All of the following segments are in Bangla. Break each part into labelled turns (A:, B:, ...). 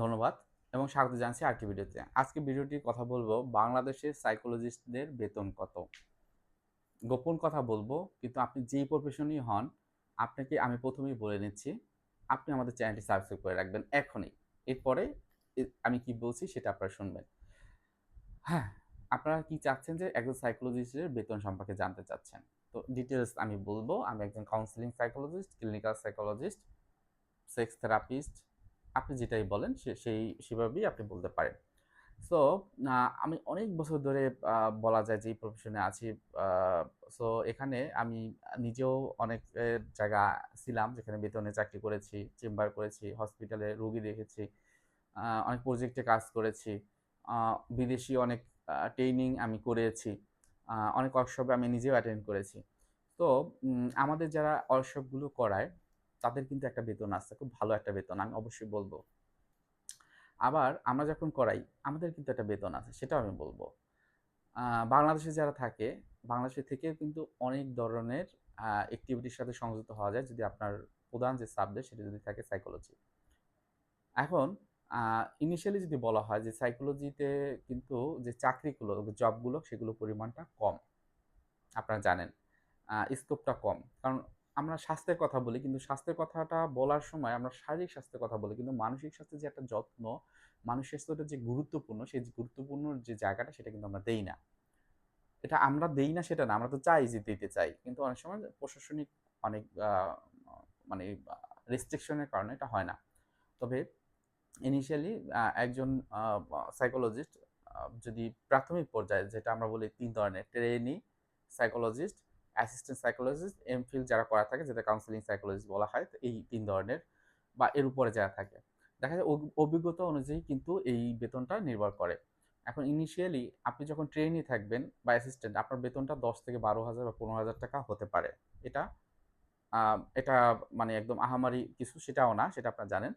A: ধন্যবাদ এবং স্বাগত জানাচ্ছি আরেকটি ভিডিওতে। আজকে ভিডিওটি কথা বলব, বাংলাদেশের সাইকোলজিস্টদের বেতন কত? গোপন কথা বলব, কিন্তু আপনি যেই প্রফেশনই হন, আপনাকে আমি প্রথমেই বলে নিচ্ছি, আপনি আমাদের চ্যানেলটি সাবস্ক্রাইব করে রাখবেন এখনই। এরপরে আমি কি বলছি সেটা আপনারা শুনবেন। হ্যাঁ আপনারা কি চাচ্ছেন যে একজন সাইকোলজিস্টের বেতন সম্পর্কে জানতে চাচ্ছেন? তো ডিটেলস আমি বলব, আমি একজন counselling psychologist clinical psychologist sex therapist আপনি যেটাই বলেন সেই, সেভাবেই আপনি বলতে পারেন। সো আমি অনেক বছর ধরে বলা যায় যে এই প্রফেশনে আছি সো এখানে আমি নিজেও অনেক জায়গা ছিলাম যেখানে বেতনে চাকরি করেছি, চেম্বার করেছি হসপিটালে রুগী দেখেছি অনেক প্রজেক্টে কাজ করেছি বিদেশি অনেক ট্রেনিং আমি করেছি অনেক ওয়ার্কশপে আমি নিজেও অ্যাটেন্ড করেছি। তো আমাদের যারা ওয়ার্কশপগুলো করায় তাদের কিন্তু একটা বেতন আছে, খুব ভালো একটা বেতন, আমি অবশ্যই বলব। আবার আমরা যখন করাই, আমাদের কিন্তু একটা বেতন আছে, সেটাও আমি বলব। বাংলাদেশে যারা থাকে, বাংলাদেশে থেকে কিন্তু অনেক ধরনের অ্যাক্টিভিটির সাথে সংযুক্ত হওয়া যায়, যদি আপনার প্রধান যে সাবজেক্ট সেটা যদি থাকে সাইকোলজি এখন ইনিশিয়ালি যদি বলা হয় যে সাইকোলজিতে কিন্তু যে চাকরিগুলো জবগুলো সেগুলো পরিমাণটা কম। আপনারা জানেন স্কোপটা কম। কারণ আমরা স্বাস্থ্যের কথা বলি, কিন্তু স্বাস্থ্যের কথাটা বলার সময় আমরা শারীরিক স্বাস্থ্যের কথা বলি, কিন্তু মানসিক স্বাস্থ্যের যে একটা যত্ন মানসিক স্বাস্থ্যটা যে গুরুত্বপূর্ণ, সেই গুরুত্বপূর্ণ যে জায়গাটা সেটা কিন্তু আমরা দেই না। এটা আমরা দেই না সেটা না, আমরা তো চাই যে দিতে চাই, কিন্তু অনেক সময় প্রশাসনিক অনেক মানে রেস্ট্রিকশনের কারণে এটা হয় না। তবে ইনিশিয়ালি একজন সাইকোলজিস্ট যদি প্রাথমিক পর্যায়ে, যেটা আমরা বলি তিন ধরনের trainee psychologist assistant psychologist MPhil যারা করা থাকে যেটা কাউন্সিলিং সাইকোলজিস্ট বলা হয় এই তিন ধরনের বা এর উপরে যারা থাকে। দেখা যায় অভি- অভিজ্ঞতা অনুযায়ী কিন্তু এই বেতনটা নির্ভর করে। এখন ইনিশিয়ালি আপনি যখন ট্রেনে থাকবেন বা অ্যাসিস্ট্যান্ট আপনার বেতনটা দশ থেকে বারো হাজার বা পনেরো হাজার টাকা হতে পারে। এটা এটা মানে একদম আহামারি কিছু, সেটাও না, সেটা আপনারা জানেন।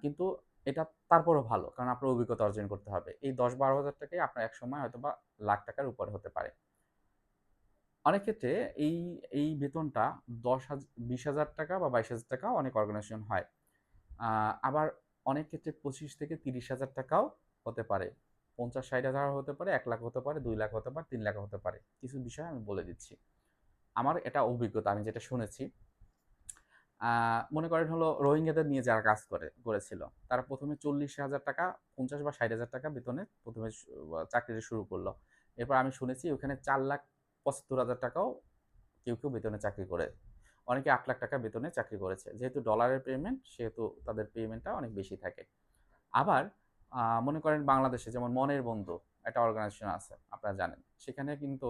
A: কিন্তু এটা তারপরও ভালো, কারণ আপনার অভিজ্ঞতা অর্জন করতে হবে। এই দশ বারো হাজার টাকাই আপনার এক সময় হয়তো বা লাখ টাকার উপরে হতে পারে। অনেক ক্ষেত্রে এই এই বেতনটা দশ হাজার বিশ হাজার টাকা বা বাইশ হাজার টাকাও অনেক অর্গানাইজেশন হয়। আবার অনেক ক্ষেত্রে পঁচিশ থেকে তিরিশ হাজার টাকাও হতে পারে। পঞ্চাশ, ষাট হাজার হতে পারে, এক লাখ হতে পারে, দুই লাখ হতে পারে, তিন লাখ হতে পারে। কিছু বিষয় আমি বলে দিচ্ছি। আমার এটা অভিজ্ঞতা, আমি যেটা শুনেছি। মনে করেন হলো রোহিঙ্গাদের নিয়ে যারা কাজ করে, করেছিল, তারা প্রথমে চল্লিশ হাজার টাকা, পঞ্চাশ বা ষাট হাজার টাকা বেতনে প্রথমে চাকরিটা শুরু করল। এরপর আমি শুনেছি ওখানে চার লাখ পঁচাত্তর হাজার টাকাও কেউ কেউ বেতনে চাকরি করে। অনেকে আট লাখ টাকা বেতনে চাকরি করেছে। যেহেতু ডলারের পেমেন্ট সেহেতু তাদের পেমেন্টটা অনেক বেশি থাকে। আবার মনে করেন বাংলাদেশে যেমন মনের বন্ধু একটা অর্গানাইজেশন আছে, আপনারা জানেন। সেখানে কিন্তু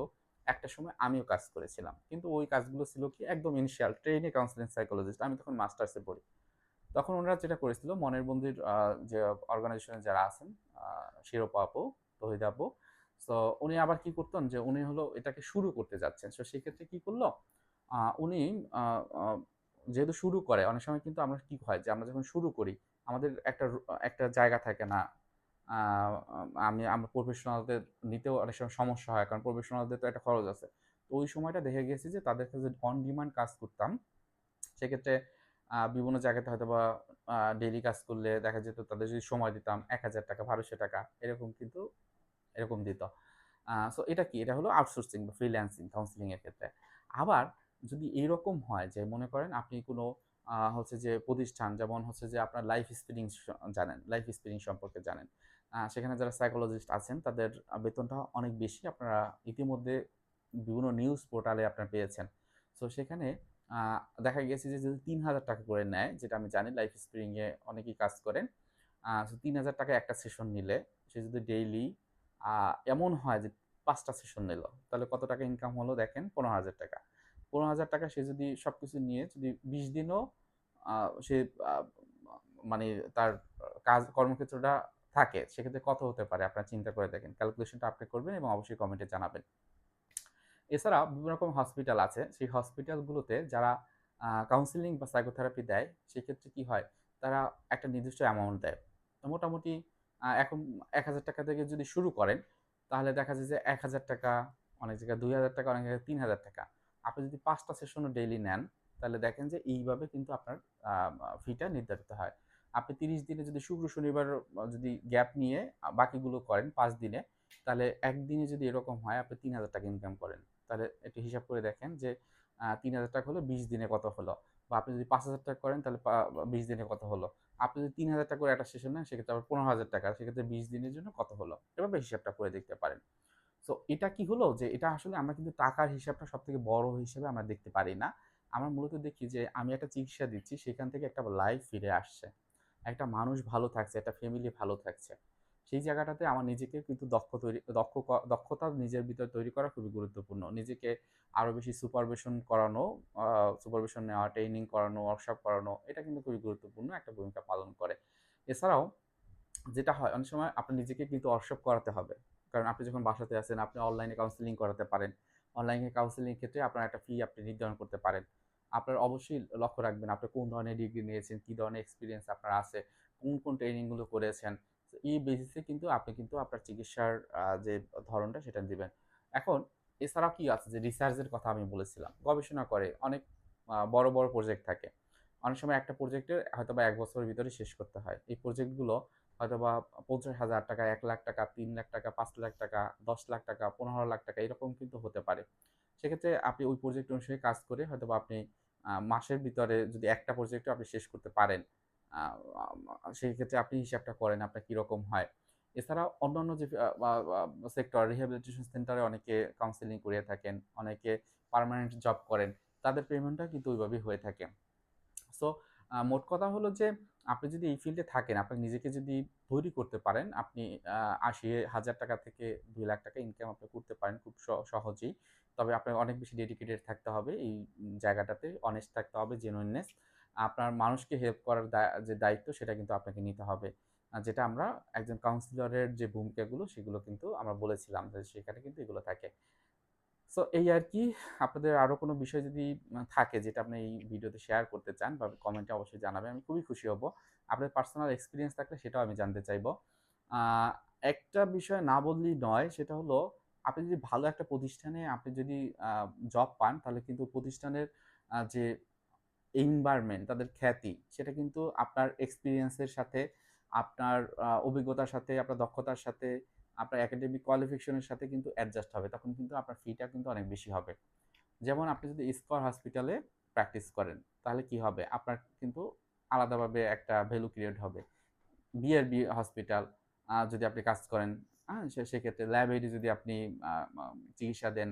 A: একটা সময় আমিও কাজ করেছিলাম। কিন্তু ওই কাজগুলো ছিল কি একদম ইনিশিয়াল ট্রেনে কাউন্সিলিং সাইকোলজিস্ট আমি তখন মাস্টার্সে পড়ি। তখন ওনারা যেটা করেছিল, মনের বন্ধুর যে অর্গানাইজেশনে যারা আছেন শিরোপা আপু, তহিদা আপু তো উনি আবার কি করতেন যে, উনি হলো এটাকে শুরু করতে যাচ্ছেন। তো সেক্ষেত্রে কি করল? উনি যেহেতু শুরু করে, অনেক সময় কিন্তু আমরা কি হয় যে, আমরা যখন শুরু করি, আমাদের একটা একটা জায়গা থাকে না। আমি, আমরা প্রফেশনালদের নিতেও অনেক সময় সমস্যা হয়, কারণ প্রফেশনালদের তো একটা খরচ আছে। তো ওই সময়টা দেখে গেছি যে, তাদের কাছে অন ডিমান্ড কাজ করতাম। সেক্ষেত্রে বিভিন্ন জায়গাতে হয়তো বা ডেইলি কাজ করলে দেখা যেত তাদের যদি সময় দিতাম, এক হাজার টাকা, বারোশো টাকা, এরকম কিন্তু এরকম দিত। সো এটা কি? এটা হলো আউটসোর্সিং বা ফ্রিল্যান্সিং কাউন্সিলিং এর ক্ষেত্রে। আবার যদি এইরকম হয় যে মনে করেন আপনি কোনো হচ্ছে যে প্রতিষ্ঠান, যেমন হচ্ছে যে আপনার লাইফ স্পিরিং জানেন লাইফ স্পিরিং সম্পর্কে জানেন সেখানে যারা সাইকোলজিস্ট আছেন, তাদের বেতনটা অনেক বেশি। আপনারা ইতিমধ্যে বিভিন্ন নিউজ পোর্টালে আপনারা পেয়েছেন। সো সেখানে দেখা গেছে যে যদি তিন হাজার টাকা করে নেয়, যেটা আমি জানি লাইফ স্প্রিংয়ে অনেকেই কাজ করেন সো তিন হাজার টাকা একটা সেশন নিলে, সে যদি ডেইলি এমন হয় যে পাঁচটা সেশন নিল। তাহলে কত টাকা ইনকাম হলো দেখেন? পনেরো হাজার টাকা। পনেরো হাজার টাকা সে যদি সব কিছু নিয়ে যদি বিশ দিনও সে মানে তার কাজ, কর্মক্ষেত্রটা থাকে, সেক্ষেত্রে কত হতে পারে? আপনারা চিন্তা করে দেখেন। ক্যালকুলেশনটা আপনি করবেন এবং অবশ্যই কমেন্টে জানাবেন। এছাড়া বিভিন্ন রকম হসপিটাল আছে। সেই হসপিটালগুলোতে যারা কাউন্সিলিং বা সাইকোথেরাপি দেয়, সেক্ষেত্রে কি হয়? তারা একটা নির্দিষ্ট অ্যামাউন্ট দেয়। মোটামুটি এখন এক হাজার টাকা থেকে যদি শুরু করেন, তাহলে দেখা যায় যে এক হাজার টাকা অনেক জায়গায়, দুই হাজার টাকা অনেক জায়গায়, তিন হাজার টাকা। আপনি যদি পাঁচটা সেশনও ডেইলি নেন, তাহলে দেখেন যে এইভাবে কিন্তু আপনার ফিটা নির্ধারিত হয়। আপনি তিরিশ দিনে যদি শুক্র, শনিবার যদি গ্যাপ নিয়ে বাকিগুলো করেন পাঁচ দিনে, তাহলে একদিনে যদি এরকম হয়, আপনি তিন হাজার টাকা ইনকাম করেন। তাহলে একটু হিসাব করে দেখেন যে তিন হাজার টাকা হলো, বিশ দিনে কত হলো? বা আপনি যদি পাঁচ হাজার টাকা করেন, তাহলে বিশ দিনে কত হলো? আপনি যদি তিন হাজার টাকা করে একটা সেশন নেন, সেক্ষেত্রে আবার পনেরো হাজার টাকা, সেক্ষেত্রে বিশ দিনের জন্য কত হলো? এভাবে হিসাবটা করে দেখতে পারেন। সো এটা কি হলো? যে এটা আসলে আমরা কিন্তু টাকার হিসাবটা সব থেকে বড় হিসেবে আমরা দেখতে পারি না। আমরা মূলত দেখি যে আমি একটা চিকিৎসা দিচ্ছি, সেখান থেকে একটা লাইফ ফিরে আসছে। একটা মানুষ ভালো থাকছে, একটা ফ্যামিলি ভালো থাকছে। সেই জায়গাটাতে আমার নিজেকে কিন্তু দক্ষ তৈরি, দক্ষ দক্ষতা নিজের ভিতর তৈরি করা খুবই গুরুত্বপূর্ণ। নিজেকে আরও বেশি সুপারভিশন করানো সুপারভিশন নেওয়া ট্রেনিং করানো ওয়ার্কশপ করানো, এটা কিন্তু খুবই গুরুত্বপূর্ণ একটা ভূমিকা পালন করে। এছাড়াও যেটা হয়, অনেক সময় আপনার নিজেকে কিন্তু ওয়ার্কশপ করাতে হবে। কারণ আপনি যখন বাসাতে আছেন, আপনি অনলাইনে কাউন্সিলিং করাতে পারেন। অনলাইনে কাউন্সিলিং ক্ষেত্রে আপনার একটা ফি আপনি নির্ধারণ করতে পারেন। আপনার অবশ্যই লক্ষ্য রাখবেন, আপনি কোন ধরনের ডিগ্রি নিয়েছেন, কী ধরনের এক্সপিরিয়েন্স আপনার আছে, কোন কোন ট্রেনিংগুলো করেছেন। এই বেসিসে কিন্তু আপনি কিন্তু আপনার চিকিৎসার যে ধরনটা সেটা দিবেন। এখন এছাড়াও কি আছে যে রিসার্চের কথা আমি বলেছিলাম? গবেষণা করে অনেক বড় বড় প্রজেক্ট থাকে। অনেক সময় একটা প্রজেক্টের হয়তো বা এক বছরের ভিতরে শেষ করতে হয়। এই প্রজেক্টগুলো হয়তো বা পঞ্চাশ হাজার টাকা, এক লাখ টাকা, তিন লাখ টাকা, পাঁচ লাখ টাকা, দশ লাখ টাকা, পনেরো লাখ টাকা এরকম কিন্তু হতে পারে। সেক্ষেত্রে আপনি ওই প্রজেক্ট অনুসারে কাজ করে হয়তো বা আপনি মাসের ভিতরে যদি একটা প্রজেক্টও আপনি শেষ করতে পারেন সেই ক্ষেত্রে আপনি হিসাবটা করেন আপনার কীরকম হয়। এছাড়া অন্যান্য যে সেক্টর রিহ্যাবিলিটেশন সেন্টারে অনেকে কাউন্সেলিং করে থাকেন, অনেকে পার্মানেন্ট জব করেন, তাদের পেমেন্টটা কিন্তু ওইভাবেই হয়ে থাকে। সো মোট কথা হলো যে, আপনি যদি এই ফিল্ডে থাকেন, আপনি নিজেকে যদি তৈরি করতে পারেন, আপনি আশি হাজার টাকা থেকে দুই লাখ টাকা ইনকাম আপনি করতে পারেন খুব সহজেই। তবে আপনার অনেক বেশি ডেডিকেটেড থাকতে হবে, এই জায়গাটাতে অনেস্ট থাকতে হবে জেনুইননেস আপনার মানুষকে হেল্প করার যে দায়িত্ব সেটা কিন্তু আপনাকে নিতে হবে। যেটা আমরা একজন কাউন্সিলরের যে ভূমিকাগুলো সেগুলো কিন্তু আমরা বলেছিলাম যে সেখানে কিন্তু এগুলো থাকে। সো এই আর কি, আপনাদের আরও কোনো বিষয় যদি থাকে যেটা আপনি এই ভিডিওতে শেয়ার করতে চান বা কমেন্টে অবশ্যই জানাবেন, আমি খুবই খুশি হব। আপনার পার্সোনাল এক্সপিরিয়েন্স থাকলে সেটাও আমি জানতে চাইব। একটা বিষয় না বললেই নয়, সেটা হলো আপনি যদি ভালো একটা প্রতিষ্ঠানে, আপনি যদি জব পান তাহলে কিন্তু প্রতিষ্ঠানের যে এনভায়রনমেন্ট তাদের খ্যাতি, সেটা কিন্তু আপনার এক্সপিরিয়েন্সের সাথে, আপনার অভিজ্ঞতার সাথে, আপনার দক্ষতার সাথে, আপনার একাডেমিক কোয়ালিফিকেশনের সাথে কিন্তু অ্যাডজাস্ট হবে। তখন কিন্তু আপনার ফিটা কিন্তু অনেক বেশি হবে। যেমন আপনি যদি স্কোয়ার হসপিটালে প্র্যাকটিস করেন, তাহলে কি হবে? আপনার কিন্তু আলাদাভাবে একটা ভ্যালু ক্রিয়েট হবে। বিআরবি হসপিটাল যদি আপনি কাজ করেন হ্যাঁ সেক্ষেত্রে ল্যাবেরই যদি আপনি চিকিৎসা দেন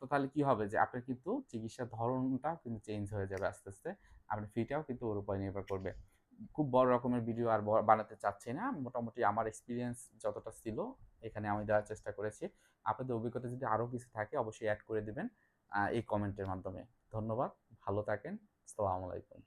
A: তো তাহলে কি হবে যে আপনার কিন্তু চিকিৎসার ধরনটা কিন্তু চেঞ্জ হয়ে যাবে আস্তে আস্তে। আপনার ফিটাও কিন্তু ওর উপরে নির্ভর করবে। খুব বড় রকমের ভিডিও আর বানাতে চাচ্ছি না। মোটামুটি আমার এক্সপিরিয়েন্স যতটা ছিল, এখানে আমি দেওয়ার চেষ্টা করেছি। আপনাদের অভিজ্ঞতা যদি আরও কিছু থাকে, অবশ্যই অ্যাড করে দেবেন এই কমেন্টের মাধ্যমে। ধন্যবাদ, ভালো থাকেন। আসসালামু আলাইকুম।